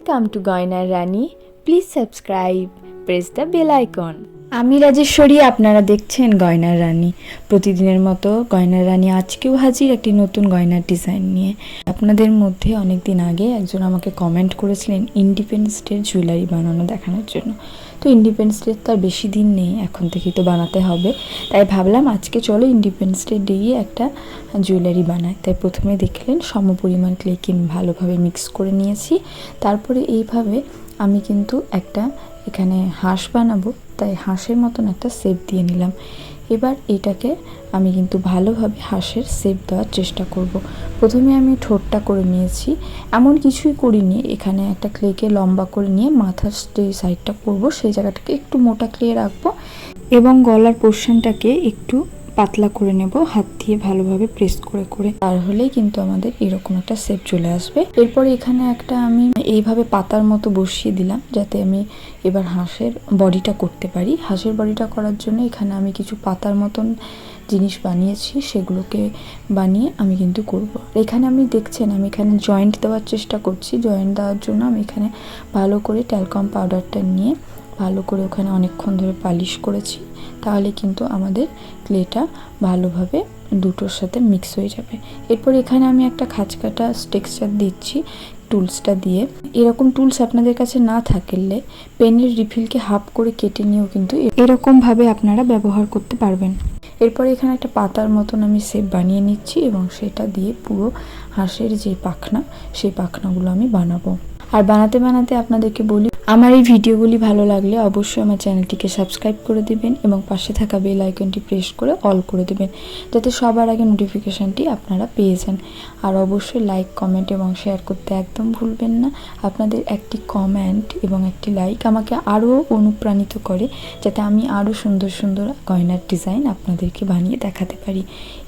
Welcome to গয়নার রানী please subscribe press the bell icon আমি রাজেশ্বরী, আপনারা দেখছেন গয়নার রানী। প্রতিদিনের মতো গয়নার রানী আজকেও হাজির একটি নতুন গয়নার ডিজাইন নিয়ে। আপনাদের মধ্যে অনেক দিন আগে একজন আমাকে কমেন্ট করেছিলেন ইন্ডিপেন্ডেন্স ডের জুয়েলারি বানানো দেখানোর জন্য। তো ইন্ডিপেন্ডেন্স ডে তার বেশি দিন নেই, এখন থেকেই তো বানাতে হবে। তাই ভাবলাম আজকে চলো ইন্ডিপেন্ডেন্স ডে ডেই একটা জুয়েলারি বানাই। তাই প্রথমে দেখলেন সমপরিমাণ ক্লেকে ভালোভাবে মিক্স করে নিয়েছি। তারপরে এইভাবে আমি কিন্তু একটা এখানে হাঁস বানাবো। তাই হাঁসের মতন একটা সেপ দিয়ে নিলাম। এবার এটাকে আমি কিন্তু ভালোভাবে হাঁসের সেপ দেওয়ার চেষ্টা করব। প্রথমে আমি ঠোঁটটা করে নিয়েছি। এমন কিছুই করিনি। এখানে একটা ক্লেকে লম্বা করে নিয়ে মাথার যে সাইডটা করব, সেই জায়গাটাকে একটু মোটা ক্লে রাখব এবং গলার পোর্শনটাকে একটু পাতলা করে নেব, হাত দিয়ে ভালোভাবে প্রেস করে করে। আর হলেই কিন্তু আমাদের এরকম একটা শেপ চলে আসবে। এরপর এখানে একটা আমি এইভাবে পাতার মতো বসিয়ে দিলাম, যাতে আমি এবার হাঁসের বডিটা করতে পারি। হাঁসের বডিটা করার জন্য এখানে আমি কিছু পাতার মতন জিনিস বানিয়েছি, সেগুলোকে বানিয়ে আমি কিন্তু করব। এখানে আমি দেখছেন, আমি এখানে জয়েন্ট দেওয়ার চেষ্টা করছি। জয়েন্ট দেওয়ার জন্য আমি এখানে ভালো করে ট্যালকম পাউডারটা নিয়ে ভালো করে ওখানে অনেকক্ষণ ধরে পালিশ করেছি, তাহলে কিন্তু আমাদের ক্লেটা ভালোভাবে দুটোর সাথে মিক্স হয়ে যাবে। এরপর এখানে আমি একটা খাঁচকাটা টেক্সচার দিচ্ছি টুলসটা দিয়ে। এরকম টুলস আপনাদের কাছে না থাকলে পেনের রিফিলকে হাফ করে কেটে নিয়েও কিন্তু এরকমভাবে আপনারা ব্যবহার করতে পারবেন। এরপর এখানে একটা পাতার মতন আমি শেপ বানিয়ে নিচ্ছি এবং সেটা দিয়ে পুরো হাঁসের যে পাখনা, সেই পাখনাগুলো আমি বানাবো। আর বানাতে বানাতে আপনাদেরকে বলি আমার এই ভিডিওগুলি ভালো লাগলে অবশ্যই আমার চ্যানেলটিকে সাবস্ক্রাইব করে দেবেন এবং পাশে থাকা বেল আইকনটি প্রেস করে অল করে দেবেন, যাতে সবার আগে নোটিফিকেশানটি আপনারা পেয়ে যান। আর অবশ্যই লাইক, কমেন্ট এবং শেয়ার করতে একদম ভুলবেন না। আপনাদের একটি কমেন্ট এবং একটি লাইক আমাকে আরও অনুপ্রাণিত করে, যাতে আমি আরও সুন্দর সুন্দর গয়নার ডিজাইন আপনাদেরকে বানিয়ে দেখাতে পারি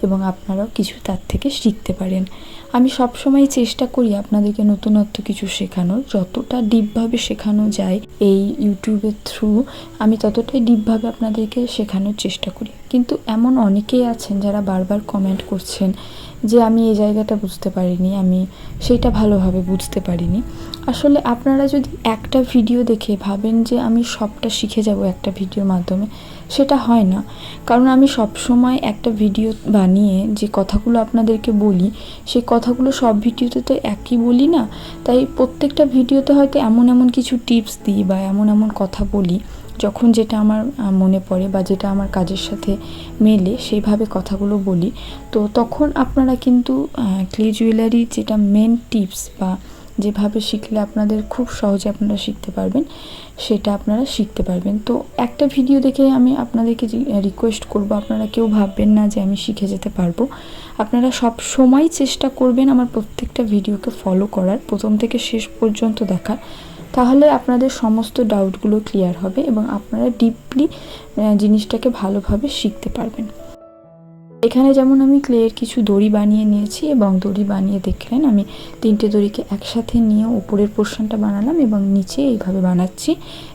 এবং আপনারাও কিছু তার থেকে শিখতে পারেন। আমি সবসময় চেষ্টা করি আপনাদেরকে নতুনত্ব কিছু শেখানোর, যতটা ডিপভাবে শেখানো যায় এই ইউটিউবের থ্রু আমি ততটাই ডিপভাবে আপনাদেরকে শেখানোর চেষ্টা করি। কিন্তু এমন অনেকেই আছেন যারা বারবার কমেন্ট করছেন যে আমি এই জায়গাটা বুঝতে পারিনি, আমি সেইটা ভালোভাবে বুঝতে পারিনি। আসলে আপনারা যদি একটা ভিডিও দেখে ভাবেন যে আমি সবটা শিখে যাব একটা ভিডিওর মাধ্যমে, সেটা হয় না। কারণ আমি সব সময় একটা ভিডিও বানিয়ে যে কথাগুলো আপনাদেরকে বলি, সেই কথাগুলো সব ভিডিওতে তো একই বলি না। তাই প্রত্যেকটা ভিডিওতে হয়তো এমন এমন কিছু টিপস দিই বা এমন এমন কথা বলি। যখন যেটা আমার মনে পড়ে বা যেটা আমার কাজের সাথে মেলে সেইভাবে কথাগুলো বলি। তো তখন আপনারা কিন্তু ক্লে জুয়েলারি যেটা মেন টিপস বা যেভাবে শিখলে আপনাদের খুব সহজে আপনারা শিখতে পারবেন, সেটা আপনারা শিখতে পারবেন। তো একটা ভিডিও দেখে আমি আপনাদেরকে রিকোয়েস্ট করব, আপনারা কেউ ভাববেন না যে আমি শিখে যেতে পারব। আপনারা সব সময় চেষ্টা করবেন আমার প্রত্যেকটা ভিডিওকে ফলো করার, প্রথম থেকে শেষ পর্যন্ত দেখার। তাহলে আপনাদের সমস্ত ডাউটগুলো ক্লিয়ার হবে এবং আপনারা ডিপলি জিনিসটাকে ভালোভাবে শিখতে পারবেন। এখানে যেমন আমি ক্লের কিছু দড়ি বানিয়ে নিয়েছি এবং দড়ি বানিয়ে দেখলেন আমি তিনটে দড়িকে একসাথে নিয়ে উপরের পোর্শনটা বানালাম এবং নিচে এইভাবে বানাচ্ছি।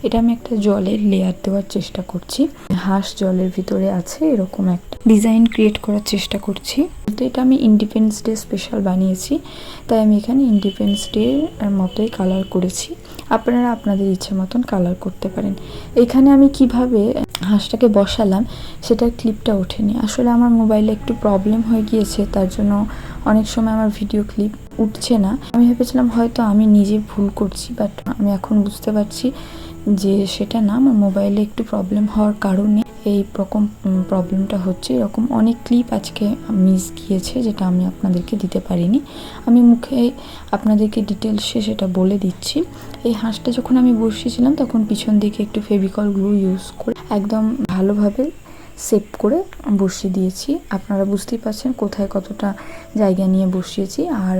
এটা আমি একটা জলের লেয়ার দেওয়ার চেষ্টা করছি। হাঁস জলের ভিতরে আছে এরকম একটা ডিজাইন ক্রিয়েট করার চেষ্টা করছি। তো এটা আমি ইন্ডিপেন্ডেন্স ডে স্পেশাল বানিয়েছি। তাই আমি এখানে ইন্ডিপেন্ডেন্স ডে মতোই কালার করেছি। আপনারা আপনাদের ইচ্ছে মতন কালার করতে পারেন। এখানে আমি কীভাবে হাঁসটাকে বসালাম, সেটার ক্লিপটা ওঠেনি। আসলে আমার মোবাইলে একটু প্রবলেম হয়ে গিয়েছে, তার জন্য অনেক সময় আমার ভিডিও ক্লিপ উঠছে না। আমি ভেবেছিলাম হয়তো আমি নিজে ভুল করছি বাট আমি এখন বুঝতে পারছি যে সেটা না, আমার মোবাইলে একটু প্রবলেম হওয়ার কারণে এই রকম প্রবলেমটা হচ্ছে। এরকম অনেক ক্লিপ আজকে মিস গিয়েছে, যেটা আমি আপনাদেরকে দিতে পারিনি। আমি মুখে আপনাদেরকে ডিটেলসে সেটা বলে দিচ্ছি। এই হাঁসটা যখন আমি বসিয়েছিলাম, তখন পিছন দিকে একটু ফেভিকল গ্লু ইউজ করে একদম ভালোভাবে সেভ করে বসিয়ে দিয়েছি। আপনারা বুঝতেই পারছেন কোথায় কতটা জায়গা নিয়ে বসিয়েছি। আর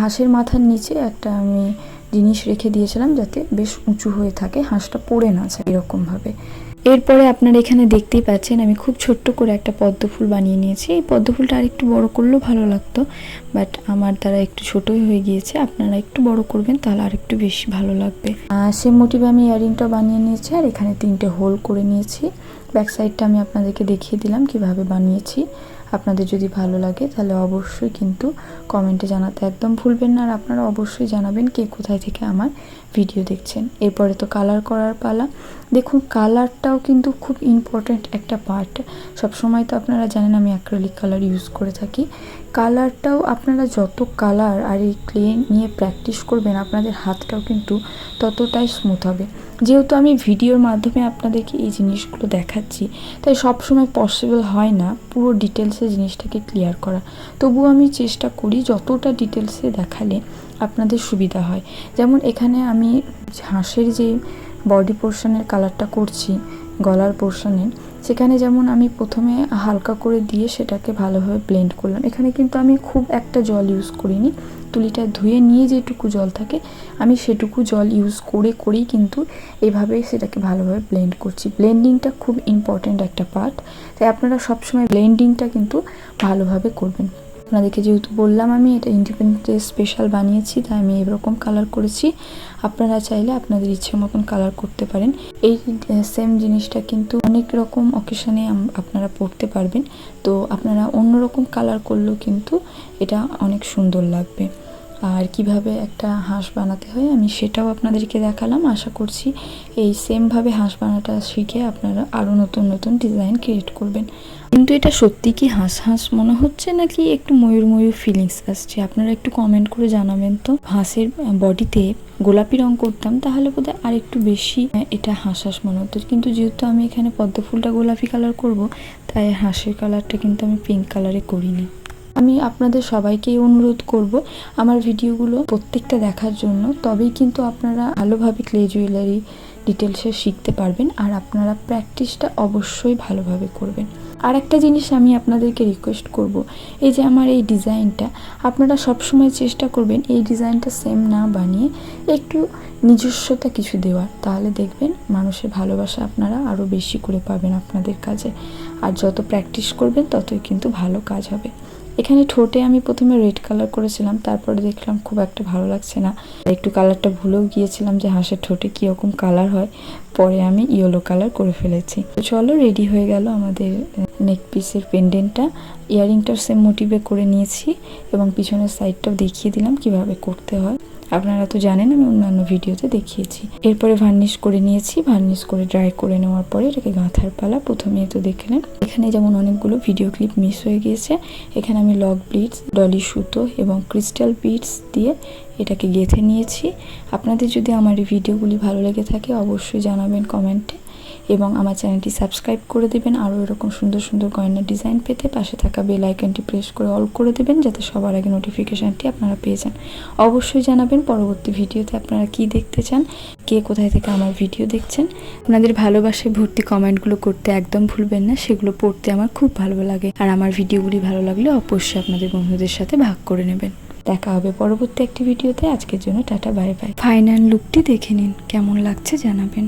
হাঁসের মাথার নিচে একটা আমি জিনিস রেখে দিয়েছিলাম যাতে বেশ উঁচু হয়ে থাকে, হাঁসটা পড়ে না যায় এরকমভাবে। এরপরে আপনারা এখানে দেখতেই পাচ্ছেন, আমি খুব ছোট্ট করে একটা পদ্ম ফুল বানিয়ে নিয়েছি। এই পদ্ম ফুলটা আর একটু বড় করলেও ভালো লাগতো, বাট আমার দ্বারা একটু ছোটই হয়ে গিয়েছে। আপনারা একটু বড় করবেন, তাহলে আর একটু বেশি ভালো লাগবে। সেম মোটিভে আমি ইয়ারিংটা বানিয়ে নিয়েছি, আর এখানে তিনটে হোল করে নিয়েছি। ব্যাক সাইডটা আমি আপনাদেরকে দেখিয়ে দিলাম কীভাবে বানিয়েছি। আপনাদের যদি ভালো লাগে, তাহলে অবশ্যই কিন্তু কমেন্টে জানাতে একদম ভুলবেন না। আর আপনারা অবশ্যই জানাবেন কে কোথায় থেকে আমার ভিডিও দেখছেন। এরপরে তো কালার করার পালা। দেখুন কালারটাও কিন্তু খুব ইম্পর্ট্যান্ট একটা পার্ট সবসময় তো আপনারা জানেন, আমি অ্যাক্রেলিক কালার ইউজ করে থাকি। কালারটাও আপনারা যত কালার আর এই ক্লে নিয়ে প্র্যাকটিস করবেন, আপনাদের হাতটাও কিন্তু ততটাই স্মুথ হবে। যেহেতু আমি ভিডিওর মাধ্যমে আপনাদেরকে এই জিনিসগুলো দেখাচ্ছি, তাই সবসময় পসিবল হয় না পুরো ডিটেলসে জিনিসটাকে ক্লিয়ার করা। তবুও আমি চেষ্টা করি যতটা ডিটেলসে দেখালে আপনাদের সুবিধা হয়। যেমন এখানে আমি হাঁসের যে বডি পোর্শনের কালারটা করছি গলার পোর্শনে, সেখানে যেমন আমি প্রথমে হালকা করে দিয়ে সেটাকে ভালোভাবে ব্লেন্ড করলাম। এখানে কিন্তু আমি খুব একটা জল ইউজ করিনি। তুলিটা ধুয়ে নিয়ে যেটুকু জল থাকে, আমি সেটুকু জল ইউজ করে, করেই কিন্তু এভাবেই সেটাকে ভালোভাবে ব্লেন্ড করছি। ব্লেন্ডিংটা খুব ইম্পর্ট্যান্ট একটা পার্ট তাই আপনারা সবসময় ব্লেন্ডিংটা কিন্তু ভালোভাবে করবেন। আপনাদেরকে যেহেতু বললাম আমি, এটা ইন্ডিপেন্ডেন্স ডে স্পেশাল বানিয়েছি, তাই আমি এরকম কালার করেছি। আপনারা চাইলে আপনাদের ইচ্ছে মতন কালার করতে পারেন। এই সেম জিনিসটা কিন্তু অনেক রকম অকেশনে আপনারা পড়তে পারবেন। তো আপনারা অন্যরকম কালার করলেও কিন্তু এটা অনেক সুন্দর লাগবে। আর কীভাবে একটা হাঁস বানাতে হয় আমি সেটাও আপনাদেরকে দেখালাম। আশা করছি এই সেমভাবে হাঁস বানাটা শিখে আপনারা আরও নতুন নতুন ডিজাইন ক্রিয়েট করবেন। কিন্তু এটা সত্যি কি হাঁস হাঁস মনে হচ্ছে নাকি একটু ময়ূর ময়ূর ফিলিংস আসছে? আপনারা একটু কমেন্ট করে জানাবেন তো। হাঁসের বডিতে গোলাপি রং করতাম, তাহলে বোধহয় আর একটু বেশি এটা হাঁস হাঁস মনে হতো। কিন্তু যেহেতু আমি এখানে পদ্ম ফুলটা গোলাপি কালার করব, তাই হাঁসের কালারটা কিন্তু আমি পিঙ্ক কালারে করিনি। আমি আপনাদের সবাইকেই অনুরোধ করব, আমার ভিডিওগুলো প্রত্যেকটা দেখার জন্য। তবেই কিন্তু আপনারা ভালোভাবে ক্লে জুয়েলারি ডিটেলসে শিখতে পারবেন আর আপনারা প্র্যাকটিসটা অবশ্যই ভালোভাবে করবেন। আর একটা জিনিস আমি আপনাদেরকে রিকোয়েস্ট করব, এই যে আমার এই ডিজাইনটা আপনারা সবসময় চেষ্টা করবেন এই ডিজাইনটা সেম না বানিয়ে একটু নিজস্বতা কিছু দেওয়ার। তাহলে দেখবেন মানুষের ভালোবাসা আপনারা আরও বেশি করে পাবেন আপনাদের কাজে। আর যত প্র্যাকটিস করবেন, ততই কিন্তু ভালো কাজ হবে। এখানে ঠোঁটে আমি প্রথমে রেড কালার করেছিলাম, তারপরে দেখলাম খুব একটা ভালো লাগছে না। একটু কালারটা ভুলেও গিয়েছিলাম যে হাঁসের ঠোঁটে কীরকম কালার হয়, পরে আমি ইয়েলো কালার করে ফেলেছি। চলো রেডি হয়ে গেল আমাদের নেক পিসের পেন্ডেন্টটা ইয়ারিংটার সেম মোটিভে করে নিয়েছি এবং পিছনের সাইডটাও দেখিয়ে দিলাম কীভাবে করতে হয়। আপনারা তো জানেন, আমি অন্যান্য ভিডিওতে দেখিয়েছি। এরপরে ভার্নিশ করে নিয়েছি। ভার্নিশ করে ড্রাই করে নেওয়ার পরে এটাকে গাঁথার পালা প্রথমে তো দেখলেন এখানে যেমন অনেকগুলো ভিডিও ক্লিপ মিস হয়ে গিয়েছে। এখানে আমি লক ব্লিডস ডলি সুতো এবং ক্রিস্টাল বিডস দিয়ে এটাকে গেঁথে নিয়েছি। আপনাদের যদি আমার এই ভিডিওগুলি ভালো লেগে থাকে, অবশ্যই জানাবেন কমেন্টে। এবং আমার চ্যানেলটি সাবস্ক্রাইব করে দেবেন। আরও এরকম সুন্দর সুন্দর গয়নার ডিজাইন পেতে পাশে থাকা বেল আইকনটি প্রেস করে অল করে দেবেন, যাতে সবার আগে নোটিফিকেশানটি আপনারা পেয়ে যান। অবশ্যই জানাবেন পরবর্তী ভিডিওতে আপনারা কি দেখতে চান, কে কোথায় থেকে আমার ভিডিও দেখছেন। আপনাদের ভালোবাসায় ভর্তি কমেন্টগুলো করতে একদম ভুলবেন না, সেগুলো পড়তে আমার খুব ভালো লাগে। আর আমার ভিডিওগুলি ভালো লাগলে অবশ্যই আপনাদের বন্ধুদের সাথে ভাগ করে নেবেন। দেখা হবে পরবর্তী একটি ভিডিওতে। আজকের জন্য টাটা, বাই বাই। ফাইনাল লুকটি দেখে নিন, কেমন লাগছে জানাবেন।